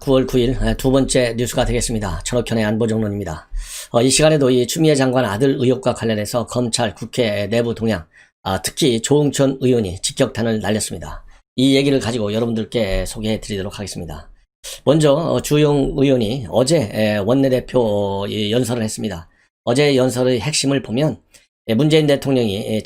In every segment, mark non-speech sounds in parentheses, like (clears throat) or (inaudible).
9월 9일 두 번째 뉴스가 되겠습니다. 천옥현의 안보정론입니다. 어, 이 시간에도 이 추미애 장관 아들 의혹과 관련해서 검찰, 국회 내부 동향, 아, 특히 조응천 의원이 직격탄을 날렸습니다. 이 얘기를 가지고 여러분들께 소개해 드리도록 하겠습니다. 먼저 어, 주용 의원이 어제 에, 원내대표 이 연설을 했습니다. 어제 연설의 핵심을 보면 에, 문재인 대통령이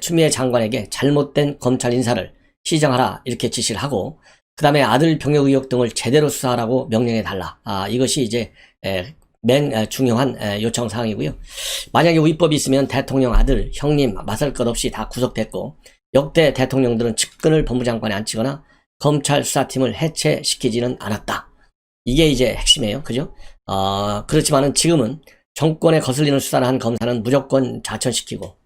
추미애 장관에게 잘못된 검찰 인사를 시정하라 이렇게 지시를 하고 그 다음에 아들 병역 의혹 등을 제대로 수사하라고 명령해 달라. 아, 이것이 이제 에, 맨 에, 중요한 에, 요청 사항이고요. 만약에 위법이 있으면 대통령 아들, 형님 맞설 것 없이 다 구속됐고 역대 대통령들은 측근을 법무장관에 앉히거나 검찰 수사팀을 해체시키지는 않았다. 이게 이제 핵심이에요. 그죠? 어, 그렇지만은 지금은 정권에 거슬리는 수사를 한 검사는 무조건 자천시키고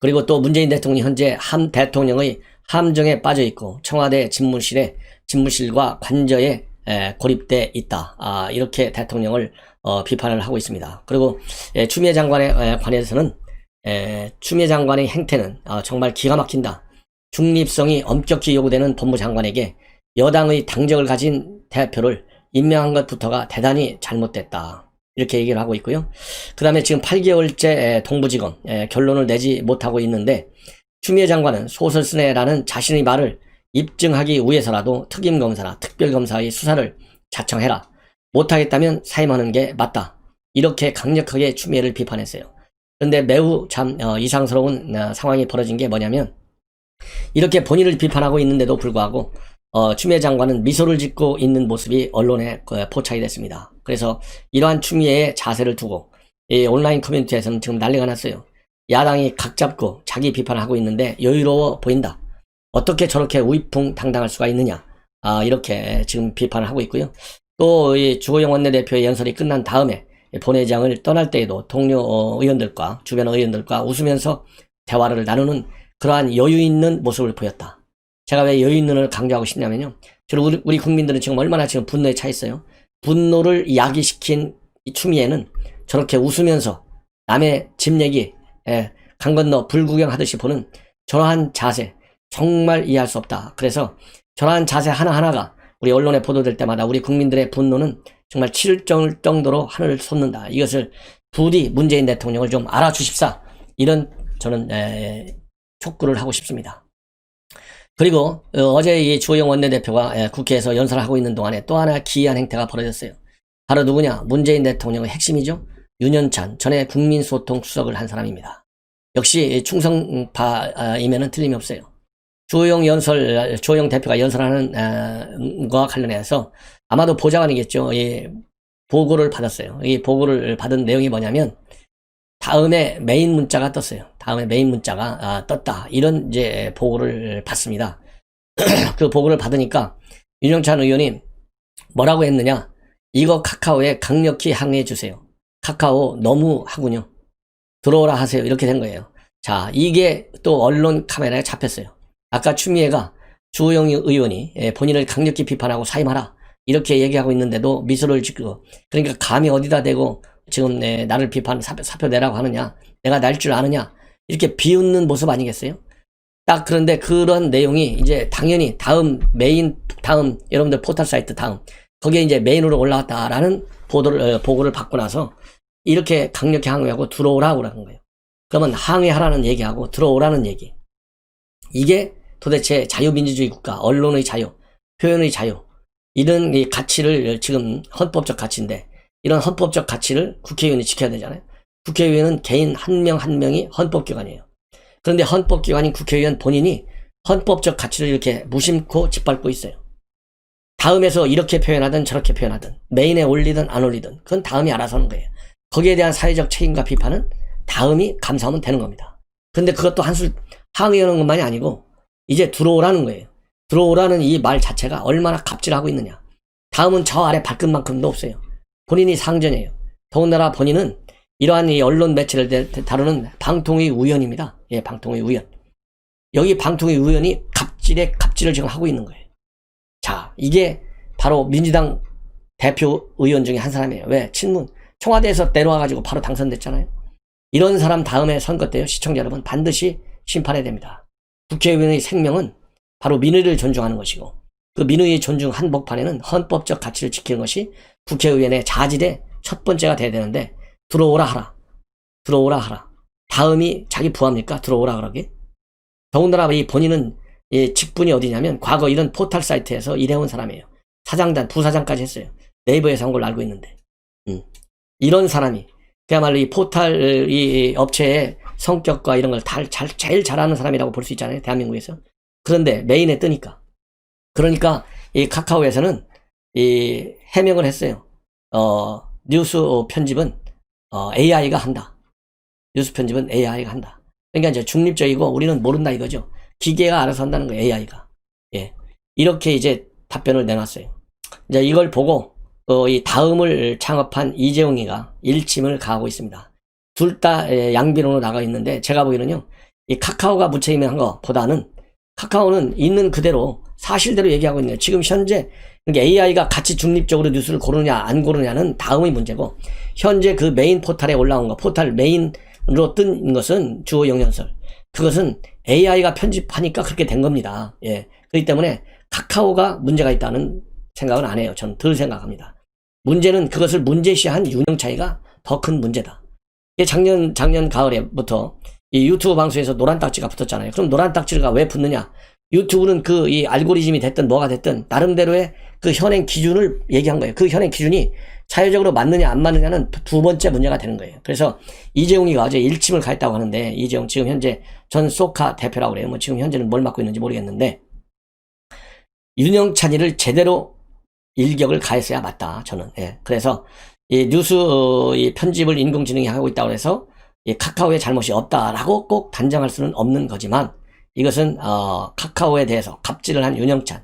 그리고 또 문재인 대통령이 현재 함 대통령의 함정에 빠져 있고 청와대 집무실에 집무실과 관저에 에, 고립돼 있다. 아, 이렇게 대통령을 어, 비판을 하고 있습니다. 그리고 에, 추미애 장관에 에, 관해서는 에, 추미애 장관의 행태는 어, 정말 기가 막힌다. 중립성이 엄격히 요구되는 법무장관에게 여당의 당적을 가진 대표를 임명한 것부터가 대단히 잘못됐다. 이렇게 얘기를 하고 있고요. 그 다음에 지금 8개월째 동부지검 에, 결론을 내지 못하고 있는데 추미애 장관은 소설 쓰네라는 자신의 말을 입증하기 위해서라도 특임검사나 특별검사의 수사를 자청해라. 못하겠다면 사임하는 게 맞다. 이렇게 강력하게 추미애를 비판했어요. 그런데 매우 참 어, 이상스러운 어, 상황이 벌어진 게 뭐냐면 이렇게 본인을 비판하고 있는데도 불구하고 어, 추미애 장관은 미소를 짓고 있는 모습이 언론에 그, 포착이 됐습니다. 그래서 이러한 추미애의 자세를 두고 이 온라인 커뮤니티에서는 지금 난리가 났어요. 야당이 각 잡고 자기 비판을 하고 있는데 여유로워 보인다. 어떻게 저렇게 우이풍당당할 수가 있느냐. 아, 이렇게 지금 비판을 하고 있고요. 또 이 주호영 원내대표의 연설이 끝난 다음에 본회장을 떠날 때에도 동료 어, 의원들과 주변 의원들과 웃으면서 대화를 나누는 그러한 여유 있는 모습을 보였다. 제가 왜 여유 있는을 강조하고 싶냐면요. 저는 우리, 우리 국민들은 지금 얼마나 지금 분노에 차 있어요. 분노를 야기시킨 이 추미애는 저렇게 웃으면서 남의 집 얘기, 예, 강 건너 불구경하듯이 보는 저러한 자세 정말 이해할 수 없다. 그래서 저러한 자세 하나하나가 우리 언론에 보도될 때마다 우리 국민들의 분노는 정말 치를 정도로 하늘을 솟는다. 이것을 부디 문재인 대통령을 좀 알아주십사. 이런 저는 에, 촉구를 하고 싶습니다. 그리고 어, 제 이 주호영 원내대표가 에, 국회에서 연설을 하고 있는 동안에 또 하나 기이한 행태가 벌어졌어요. 바로 누구냐? 문재인 대통령의 핵심이죠. 윤현찬 전에 국민소통 수석을 한 사람입니다. 역시 충성파이면은 틀림이 없어요. 조영 연설, 조영 대표가 연설하는 어, 것과 관련해서 아마도 보좌관이겠죠. 이 보고를 받았어요. 이 보고를 받은 내용이 뭐냐면 다음에 메인 문자가 떴어요. 다음에 메인 문자가 아, 떴다. 이런 이제 보고를 받습니다. (clears throat) 그 보고를 받으니까 윤영찬 의원이 뭐라고 했느냐? 이거 카카오에 강력히 항의해 주세요. 카카오 너무 하군요. 들어오라 하세요. 이렇게 된 거예요. 자, 이게 또 언론 카메라에 잡혔어요. 아까 추미애가 주호영 의원이 예, 본인을 강력히 비판하고 사임하라. 이렇게 얘기하고 있는데도 미소를 짓고 그러니까 감히 어디다 대고 지금 내 나를 비판 사표, 사표 내라고 하느냐 내가 날 줄 아느냐 이렇게 비웃는 모습 아니겠어요? 딱 그런데 그런 내용이 이제 당연히 다음 메인 다음 여러분들 포털 사이트 다음 거기에 이제 메인으로 올라왔다라는 보도를 어, 보고를 받고 나서 이렇게 강력히 항의하고 들어오라고 그러는 거예요. 그러면 항의하라는 얘기하고 들어오라는 얘기 이게 도대체 자유민주주의 국가 언론의 자유 표현의 자유 이런 이 가치를 지금 헌법적 가치인데 이런 헌법적 가치를 국회의원이 지켜야 되잖아요. 국회의원은 개인 한 명한 명이 헌법기관이에요. 그런데 헌법기관인 국회의원 본인이 헌법적 가치를 이렇게 무심코 짓밟고 있어요. 다음에서 이렇게 표현하든 저렇게 표현하든 메인에 올리든 안 올리든 그건 다음이 알아서 하는 거예요. 거기에 대한 사회적 책임과 비판은 다음이 감사하면 되는 겁니다. 근데 그것도 한술 항의하는 것만이 아니고 이제 들어오라는 거예요. 들어오라는 이 말 자체가 얼마나 갑질하고 있느냐. 다음은 저 아래 발끝만큼도 없어요. 본인이 상전이에요. 더군다나 본인은 이러한 이 언론 매체를 다루는 방통위 우연입니다. 예, 방통위 우연. 여기 방통위 우연이 갑질에 갑질을 지금 하고 있는 거예요. 자, 이게 바로 민주당 대표 의원 중에 한 사람이에요. 왜? 친문. 청와대에서 내려와가지고 바로 당선됐잖아요. 이런 사람 다음에 선거 때요. 시청자 여러분 반드시 심판해야 됩니다. 국회의원의 생명은 바로 민의를 존중하는 것이고 그 민의의 존중 한복판에는 헌법적 가치를 지키는 것이 국회의원의 자질의 첫 번째가 돼야 되는데 들어오라 하라. 들어오라 하라. 다음이 자기 부합니까? 들어오라 그러게. 더군다나 이 본인은 이 직분이 어디냐면 과거 이런 포털 사이트에서 일해온 사람이에요. 사장단, 부사장까지 했어요. 네이버에서 한 걸로 알고 있는데. 음. 이런 사람이 그야말로 이 포털 이 업체의 성격과 이런 걸 다, 잘, 제일 잘하는 사람이라고 볼 수 있잖아요. 대한민국에서. 그런데 메인에 뜨니까. 그러니까 이 카카오에서는 이 해명을 했어요. 어, 뉴스 편집은 어, AI가 한다. 뉴스 편집은 AI가 한다. 그러니까 이제 중립적이고 우리는 모른다 이거죠. 기계가 알아서 한다는 거예요, AI가. 예. 이렇게 이제 답변을 내놨어요. 이제 이걸 보고 어, 이 다음을 창업한 이재용이가 일침을 가하고 있습니다. 둘 다 양비론으로 나가 있는데 제가 보기에는요. 이 카카오가 무책임한 것보다는 카카오는 있는 그대로 사실대로 얘기하고 있네요. 지금 현재 AI가 같이 중립적으로 뉴스를 고르냐 안 고르냐는 다음의 문제고 현재 그 메인 포탈에 올라온 거 포탈 메인으로 뜬 것은 주어 영연설 그것은 AI가 편집하니까 그렇게 된 겁니다. 예. 그렇기 때문에 카카오가 문제가 있다는 생각은 안 해요. 저는 덜 생각합니다. 문제는 그것을 문제시한 유형 차이가 더 큰 문제다. 작년 작년 가을에부터 이 유튜브 방송에서 노란 딱지가 붙었잖아요. 그럼 노란 딱지가 왜 붙느냐? 유튜브는 그 이 알고리즘이 됐든 뭐가 됐든 나름대로의 그 현행 기준을 얘기한 거예요. 그 현행 기준이 사회적으로 맞느냐 안 맞느냐는 두 번째 문제가 되는 거예요. 그래서 이재용이가 어제 일침을 가했다고 하는데 이재용 지금 현재 전 소카 대표라고 그래요. 뭐 지금 현재는 뭘 맡고 있는지 모르겠는데 윤영찬이를 제대로 일격을 가했어야 맞다. 저는. 예. 그래서 이 뉴스 어, 이 편집을 인공지능이 하고 있다고 해서 이 카카오의 잘못이 없다라고 꼭 단정할 수는 없는 거지만 이것은 어, 카카오에 대해서 갑질을 한 윤영찬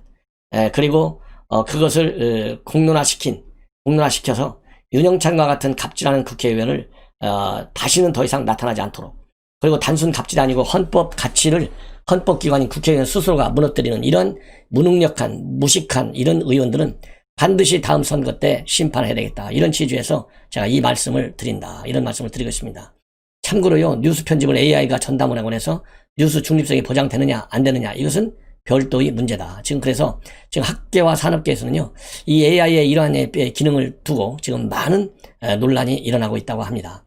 예, 그리고 어, 그것을 어, 공론화시킨 공론화시켜서 윤영찬과 같은 갑질하는 국회의원을 어, 다시는 더 이상 나타나지 않도록 그리고 단순 갑질이 아니고 헌법 가치를 헌법기관인 국회의원 스스로가 무너뜨리는 이런 무능력한 무식한 이런 의원들은 반드시 다음 선거 때 심판해야 되겠다. 이런 취지에서 제가 이 말씀을 드린다. 이런 말씀을 드리고 있습니다. 참고로요, 뉴스 편집을 AI가 전담을 하곤 해서 뉴스 중립성이 보장되느냐, 안 되느냐, 이것은 별도의 문제다. 지금 그래서 지금 학계와 산업계에서는요, 이 AI의 이러한 기능을 두고 지금 많은 논란이 일어나고 있다고 합니다.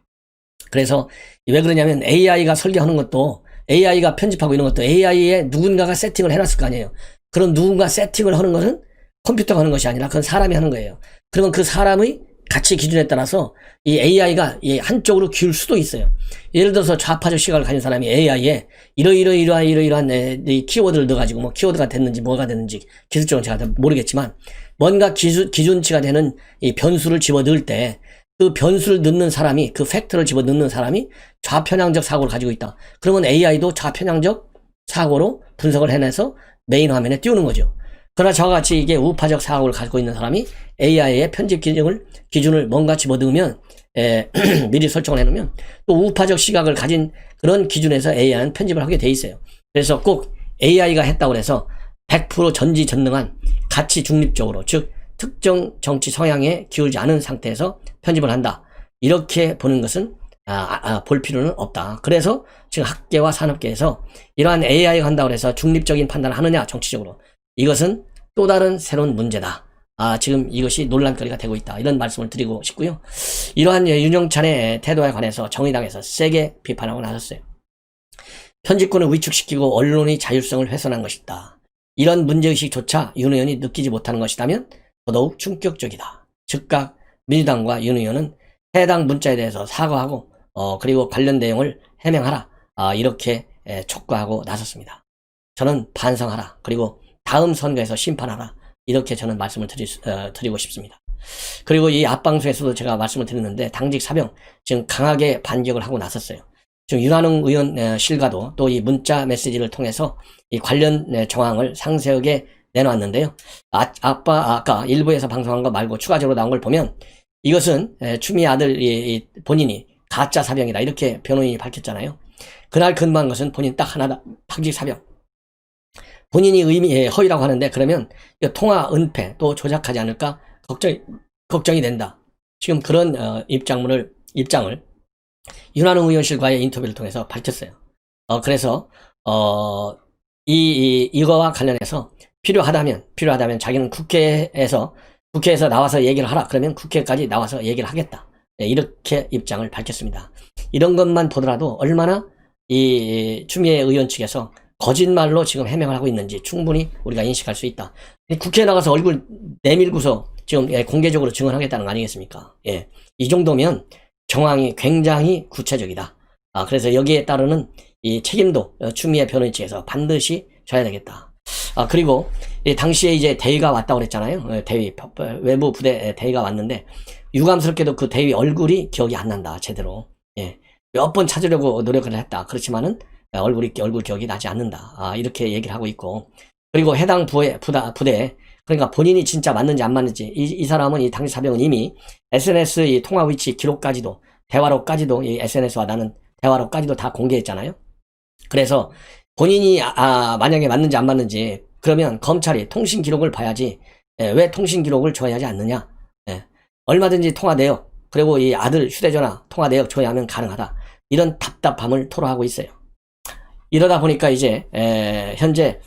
그래서 왜 그러냐면 AI가 설계하는 것도 AI가 편집하고 이런 것도 AI에 누군가가 세팅을 해놨을 거 아니에요. 그런 누군가 세팅을 하는 것은 컴퓨터가 하는 것이 아니라 그건 사람이 하는 거예요. 그러면 그 사람의 가치 기준에 따라서 이 AI가 한쪽으로 기울 수도 있어요. 예를 들어서 좌파적 시각을 가진 사람이 AI에 이러이러 이러한 이러이러한 이 키워드를 넣어가지고 뭐 키워드가 됐는지 뭐가 됐는지 기술적으로 제가 모르겠지만 뭔가 기준, 기준치가 되는 이 변수를 집어 넣을 때 그 변수를 넣는 사람이 그 팩트를 집어 넣는 사람이 좌편향적 사고를 가지고 있다. 그러면 AI도 좌편향적 사고로 분석을 해내서 메인 화면에 띄우는 거죠. 그러나 저와 같이 이게 우파적 사고를 가지고 있는 사람이 AI의 편집 기준을, 기준을 뭔가 집어넣으면, 에, (clears throat) 미리 설정을 해놓으면 또 우파적 시각을 가진 그런 기준에서 AI는 편집을 하게 돼 있어요. 그래서 꼭 AI가 했다고 해서 100% 전지전능한 가치 중립적으로, 즉, 특정 정치 성향에 기울지 않은 상태에서 편집을 한다. 이렇게 보는 것은 아, 아, 아, 볼 필요는 없다. 그래서 지금 학계와 산업계에서 이러한 AI가 한다고 해서 중립적인 판단을 하느냐, 정치적으로. 이것은 또 다른 새로운 문제다. 아, 지금 이것이 논란거리가 되고 있다. 이런 말씀을 드리고 싶고요. 이러한 윤영찬의 태도에 관해서 정의당에서 세게 비판하고 나섰어요. 편집권을 위축시키고 언론의 자율성을 훼손한 것이다. 이런 문제의식조차 윤 의원이 느끼지 못하는 것이라면 더더욱 충격적이다. 즉각 민주당과 윤 의원은 해당 문자에 대해서 사과하고 어, 그리고 관련 내용을 해명하라. 아, 이렇게 에, 촉구하고 나섰습니다. 저는 반성하라. 그리고 다음 선거에서 심판하라. 이렇게 저는 말씀을 드리, 어, 드리고 싶습니다. 그리고 이 앞방송에서도 제가 말씀을 드렸는데 당직 사병 지금 강하게 반격을 하고 나섰어요. 지금 윤한웅 의원 실과도 또 이 문자 메시지를 통해서 이 관련 정황을 상세하게 내놓았는데요. 아, 아빠 아까 일부에서 방송한 거 말고 추가적으로 나온 걸 보면 이것은 추미 아들 본인이 가짜 사병이다 이렇게 변호인이 밝혔잖아요. 그날 근무한 것은 본인 딱 하나다. 당직 사병. 본인이 의미 예, 허위라고 하는데 그러면 통화 은폐 또 조작하지 않을까 걱정 걱정이 된다. 지금 그런 어, 입장문을 입장을 윤한웅 의원실과의 인터뷰를 통해서 밝혔어요. 어, 그래서 어, 이, 이 이거와 관련해서 필요하다면 필요하다면 자기는 국회에서 국회에서 나와서 얘기를 하라 그러면 국회까지 나와서 얘기를 하겠다 네, 이렇게 입장을 밝혔습니다. 이런 것만 보더라도 얼마나 이 추미애 의원 측에서 거짓말로 지금 해명을 하고 있는지 충분히 우리가 인식할 수 있다. 국회에 나가서 얼굴 내밀고서 지금 예, 공개적으로 증언하겠다는 거 아니겠습니까? 예. 이 정도면 정황이 굉장히 구체적이다. 아, 그래서 여기에 따르는 이 책임도 어, 추미애 변호인 측에서 반드시 져야 되겠다. 아, 그리고 이 당시에 이제 대위가 왔다고 그랬잖아요. 어, 대위, 외부 부대 대위가 왔는데 유감스럽게도 그 대위 얼굴이 기억이 안 난다. 제대로. 예. 몇 번 찾으려고 노력을 했다. 그렇지만은 얼굴이 얼굴 기억이 나지 않는다. 아, 이렇게 얘기를 하고 있고 그리고 해당 부에 부다, 부대 그러니까 본인이 진짜 맞는지 안 맞는지 이, 이 사람은 이 당시 사병은 이미 SNS 이 통화 위치 기록까지도 대화록까지도 이 SNS와 나는 대화록까지도 다 공개했잖아요. 그래서 본인이 아, 아, 만약에 맞는지 안 맞는지 그러면 검찰이 통신 기록을 봐야지 예, 왜 통신 기록을 줘야 하지 않느냐? 예, 얼마든지 통화 내역 그리고 이 아들 휴대전화 통화 내역 줘야 하면 가능하다. 이런 답답함을 토로하고 있어요. 이러다 보니까 이제 에, 현재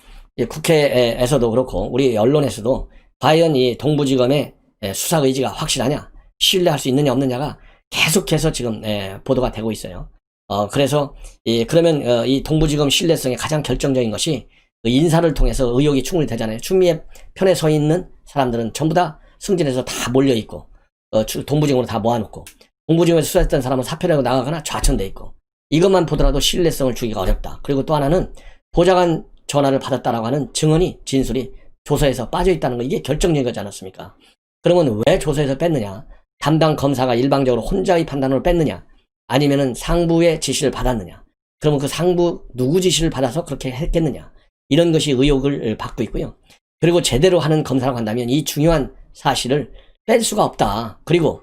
국회에서도 그렇고 우리 언론에서도 과연 이 동부지검의 수사 의지가 확실하냐 신뢰할 수 있느냐 없느냐가 계속해서 지금 에, 보도가 되고 있어요. 어, 그래서 이, 그러면 어, 이 동부지검 신뢰성의 가장 결정적인 것이 그 인사를 통해서 의혹이 충분히 되잖아요. 추미애 편에 서 있는 사람들은 전부 다 승진해서 다 몰려 있고 어, 동부지검으로 다 모아놓고 동부지검에서 수사했던 사람은 사표라고 나가거나 좌천돼 있고 이것만 보더라도 신뢰성을 주기가 어렵다. 그리고 또 하나는 보좌관 전화를 받았다라고 하는 증언이 진술이 조서에서 빠져 있다는 거 이게 결정적인 거지 않았습니까? 그러면 왜 조서에서 뺐느냐? 담당 검사가 일방적으로 혼자의 판단으로 뺐느냐? 아니면은 상부의 지시를 받았느냐? 그러면 그 상부 누구 지시를 받아서 그렇게 했겠느냐? 이런 것이 의혹을 받고 있고요. 그리고 제대로 하는 검사라고 한다면 이 중요한 사실을 뺄 수가 없다. 그리고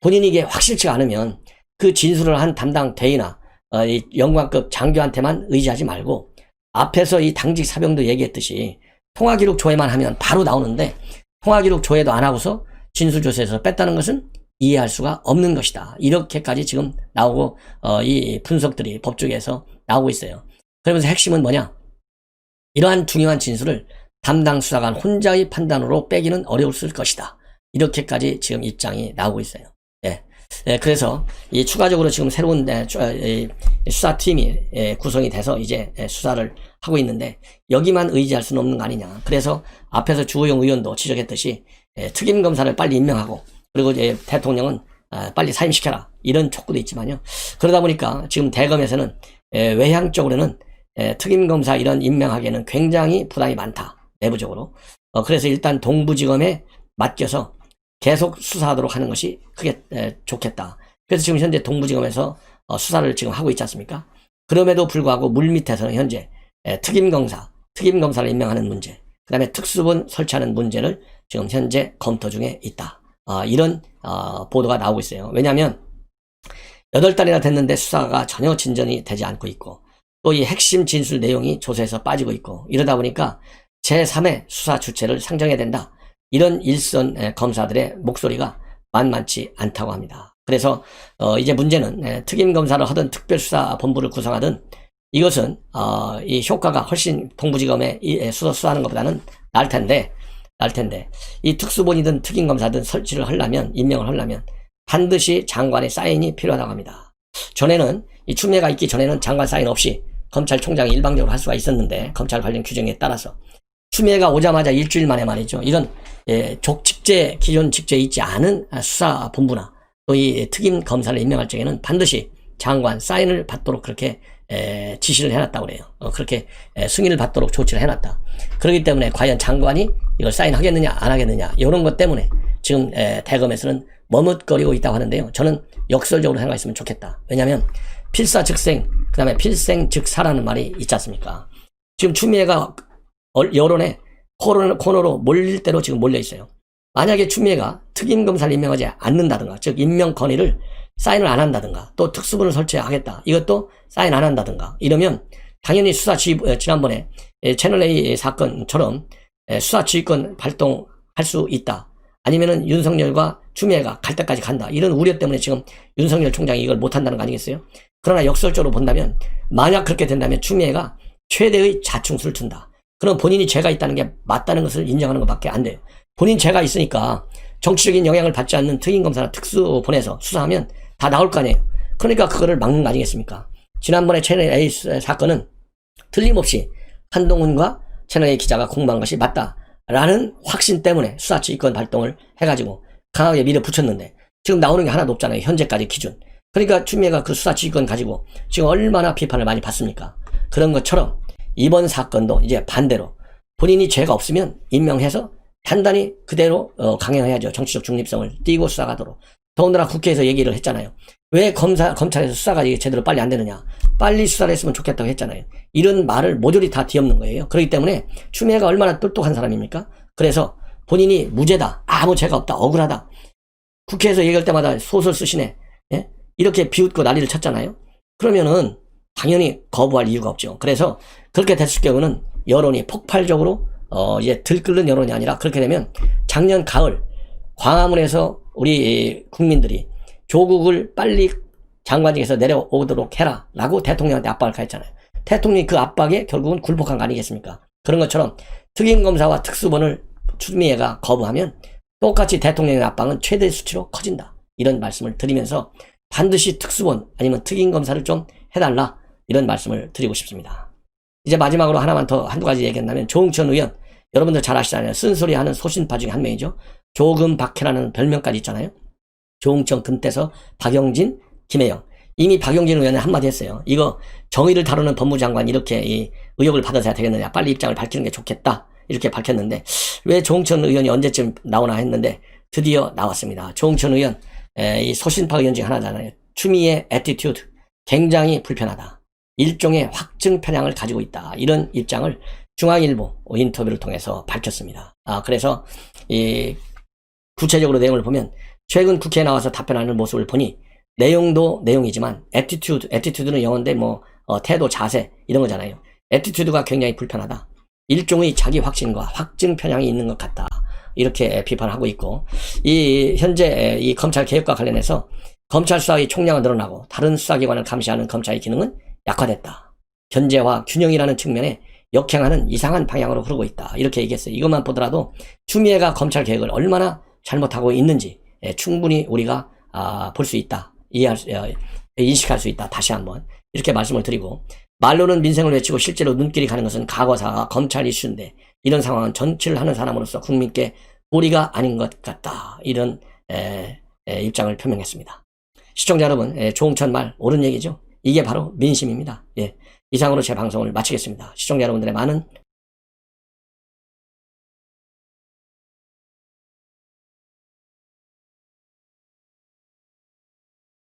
본인이 이게 확실치 않으면 그 진술을 한 담당 대위나 어, 이 영관급 장교한테만 의지하지 말고 앞에서 이 당직 사병도 얘기했듯이 통화기록 조회만 하면 바로 나오는데 통화기록 조회도 안 하고서 진술조사에서 뺐다는 것은 이해할 수가 없는 것이다. 이렇게까지 지금 나오고 어, 이 분석들이 법조계에서 나오고 있어요. 그러면서 핵심은 뭐냐? 이러한 중요한 진술을 담당 수사관 혼자의 판단으로 빼기는 어려울 것이다. 이렇게까지 지금 입장이 나오고 있어요. 예. 예, 그래서 이 추가적으로 지금 새로운 예, 예, 수사팀이 예, 구성이 돼서 이제 예, 수사를 하고 있는데 여기만 의지할 수는 없는 거 아니냐. 그래서 앞에서 주호영 의원도 지적했듯이 예, 특임 검사를 빨리 임명하고 그리고 이제 대통령은 아, 빨리 사임시켜라 이런 촉구도 있지만요. 그러다 보니까 지금 대검에서는 예, 외향적으로는 예, 특임 검사 이런 임명하기에는 굉장히 부담이 많다 내부적으로. 어, 그래서 일단 동부지검에 맡겨서 계속 수사하도록 하는 것이 크게 좋겠다. 그래서 지금 현재 동부지검에서 어, 수사를 지금 하고 있지 않습니까? 그럼에도 불구하고 물밑에서는 현재 특임검사, 특임검사를 임명하는 문제, 그 다음에 특수본 설치하는 문제를 지금 현재 검토 중에 있다. 아, 이런 어, 보도가 나오고 있어요. 왜냐하면 8달이나 됐는데 수사가 전혀 진전이 되지 않고 있고 또 이 핵심 진술 내용이 조사에서 빠지고 있고 이러다 보니까 제3의 수사 주체를 상정해야 된다. 이런 일선 검사들의 목소리가 만만치 않다고 합니다. 그래서 어 이제 문제는 특임 검사를 하든 특별수사 본부를 구성하든 이것은 어이 효과가 훨씬 동부지검에 수사 수사하는 것보다는 날 텐데 날 텐데 이 특수본이든 특임 검사든 설치를 하려면 임명을 하려면 반드시 장관의 사인이 필요하다고 합니다. 전에는 이 추미애가 있기 전에는 장관 사인 없이 검찰총장이 일방적으로 할 수가 있었는데 검찰 관련 규정에 따라서 추미애가 오자마자 일주일 만에 말이죠. 이런 예, 족직제 기존 직제에 있지 않은 수사본부나 또 이 특임 검사를 임명할 적에는 반드시 장관 사인을 받도록 그렇게 에, 지시를 해놨다고 그래요. 어, 그렇게 에, 승인을 받도록 조치를 해놨다. 그렇기 때문에 과연 장관이 이걸 사인하겠느냐 안 하겠느냐 이런 것 때문에 지금 에, 대검에서는 머뭇거리고 있다고 하는데요. 저는 역설적으로 생각했으면 좋겠다. 왜냐하면 필사즉생 그 다음에 필생즉사라는 말이 있지 않습니까? 지금 추미애가 여론에 코너, 코너로 몰릴 대로 지금 몰려 있어요. 만약에 추미애가 특임 검사를 임명하지 않는다든가, 즉 임명 건의를 사인을 안 한다든가, 또 특수본을 설치하겠다. 이것도 사인 안 한다든가. 이러면 당연히 수사 지휘 지난번에 채널 A 사건처럼 수사 지휘권 발동할 수 있다. 아니면은 윤석열과 추미애가 갈 때까지 간다. 이런 우려 때문에 지금 윤석열 총장이 이걸 못 한다는 거 아니겠어요? 그러나 역설적으로 본다면 만약 그렇게 된다면 추미애가 최대의 자충수를 둔다. 그럼 본인이 죄가 있다는 게 맞다는 것을 인정하는 것밖에 안 돼요. 본인 죄가 있으니까 정치적인 영향을 받지 않는 특임검사나 특수 보내서 수사하면 다 나올 거 아니에요. 그러니까 그거를 막는 거 아니겠습니까? 지난번에 채널 A 사건은 틀림없이 한동훈과 채널 A 기자가 공모한 것이 맞다라는 확신 때문에 수사지휘권 발동을 해가지고 강하게 밀어붙였는데 지금 나오는 게 하나도 없잖아요. 현재까지 기준. 그러니까 추미애가 그 수사지휘권 가지고 지금 얼마나 비판을 많이 받습니까? 그런 것처럼 이번 사건도 이제 반대로 본인이 죄가 없으면 임명해서 단단히 그대로 어, 강행해야죠. 정치적 중립성을 띄고 수사하도록. 더군다나 국회에서 얘기를 했잖아요. 왜 검사, 검찰에서 수사가 제대로 빨리 안 되느냐. 빨리 수사를 했으면 좋겠다고 했잖아요. 이런 말을 모조리 다 뒤엎는 거예요. 그렇기 때문에 추미애가 얼마나 똑똑한 사람입니까? 그래서 본인이 무죄다. 아무 죄가 없다. 억울하다. 국회에서 얘기할 때마다 소설 쓰시네. 예? 이렇게 비웃고 난리를 쳤잖아요. 그러면은 당연히 거부할 이유가 없죠. 그래서 그렇게 됐을 경우는 여론이 폭발적으로 어 이제 들끓는 여론이 아니라 그렇게 되면 작년 가을 광화문에서 우리 국민들이 조국을 빨리 장관직에서 내려오도록 해라라고 대통령한테 압박을 가했잖아요. 대통령이 그 압박에 결국은 굴복한 거 아니겠습니까? 그런 것처럼 특임검사와 특수본을 추미애가 거부하면 똑같이 대통령의 압박은 최대 수치로 커진다. 이런 말씀을 드리면서 반드시 특수본 아니면 특임검사를 좀 해달라 이런 말씀을 드리고 싶습니다. 이제 마지막으로 하나만 더 한두 가지 얘기한다면 조응천 의원 여러분들 잘 아시잖아요. 쓴소리 하는 소신파 중에 한 명이죠. 조금 박해라는 별명까지 있잖아요. 조응천 금태서 박영진 김혜영 이미 박영진 의원은 한마디 했어요. 이거 정의를 다루는 법무장관 이렇게 이 의혹을 받아서야 되겠느냐. 빨리 입장을 밝히는 게 좋겠다. 이렇게 밝혔는데 왜 조응천 의원이 언제쯤 나오나 했는데 드디어 나왔습니다. 조응천 의원 에, 이 소신파 의원 중 하나잖아요. 추미애 애티튜드 굉장히 불편하다. 일종의 확증 편향을 가지고 있다. 이런 입장을 중앙일보 인터뷰를 통해서 밝혔습니다. 아, 그래서 이 구체적으로 내용을 보면 최근 국회에 나와서 답변하는 모습을 보니 내용도 내용이지만 애티튜드, 애티튜드는 영어인데 뭐 어, 태도, 자세 이런 거잖아요. 애티튜드가 굉장히 불편하다. 일종의 자기 확신과 확증 편향이 있는 것 같다. 이렇게 비판하고 있고 이 현재 이 검찰 개혁과 관련해서 검찰 수사의 총량은 늘어나고 다른 수사기관을 감시하는 검찰의 기능은 약화됐다. 견제와 균형이라는 측면에 역행하는 이상한 방향으로 흐르고 있다. 이렇게 얘기했어요. 이것만 보더라도 추미애가 검찰 개혁을 얼마나 잘못하고 있는지 예, 충분히 우리가 아, 볼수 있다. 이해할 수, 어, 인식할 수 있다. 다시 한번 이렇게 말씀을 드리고 말로는 민생을 외치고 실제로 눈길이 가는 것은 과거사가 검찰 이슈인데 이런 상황은 정치를 하는 사람으로서 국민께 도리가 아닌 것 같다. 이런 입장을 표명했습니다. 시청자 여러분, 예, 조홍천 말 옳은 얘기죠? 이게 바로 민심입니다. 예. 이상으로 제 방송을 마치겠습니다. 시청자 여러분들의 많은